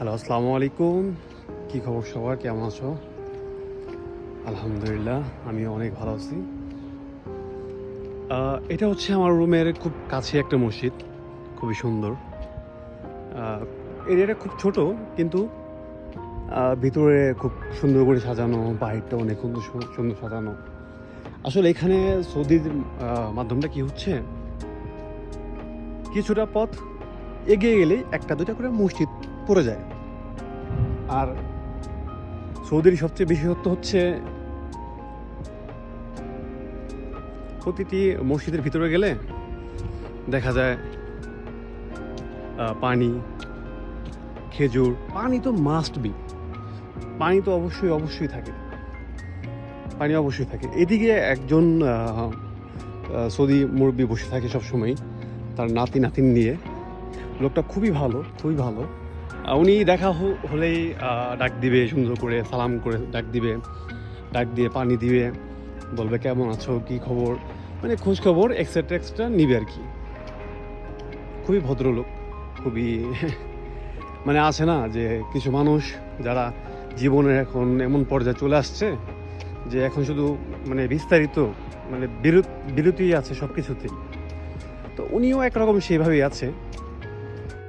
Hello আসসালামু আলাইকুম কী খবর সবার? কেমন আছো? আলহামদুলিল্লাহ আমি অনেক ভালো আছি। এটা হচ্ছে আমার রুমের খুব কাছে একটা মসজিদ, খুবই সুন্দর। এরিয়াটা খুব ছোট, কিন্তু ভিতরে খুব সুন্দর করে সাজানো বাইরটা অনেক সুন্দর সুন্দর সাজানো। আসলে এখানে সৌদির মাধ্যমটা কি হচ্ছে? কিছুটা পথ এগিয়ে গেলেই একটা দুটা করে মসজিদ পড়ে যায়। আর সৌদির সবচেয়ে বিশেষত্ব হচ্ছে প্রতিটি মসজিদের ভিতরে গেলে দেখা যায় পানি, খেজুর, পানি তো মাস্ট বি পানি তো অবশ্যই অবশ্যই থাকে। পানি অবশ্যই থাকে। এদিকে একজন সৌদি মুরব্বী বসে থাকে সবসময় তার নাতি নাতিন নিয়ে। লোকটা খুবই ভালো খুবই ভালো। উনি দেখা হলেই ডাক দিবে, সুন্দর করে সালাম করে ডাক দিবে, ডাক দিয়ে পানি দিবে, বলবে কেমন আছো, কি খবর? মানে খোঁজ খবর এক্সট্রা এক্সট্রা নিবে আর কি। খুবই ভদ্রলোক, খুবই মানে আছে না যে কিছু মানুষ যারা জীবনের এখন এমন পর্যায়ে চলে আসছে যে এখন শুধু মানে বিস্তারিত মানে বিরত আছে সব কিছুতেই তো উনিও একরকম সেইভাবেই আছে।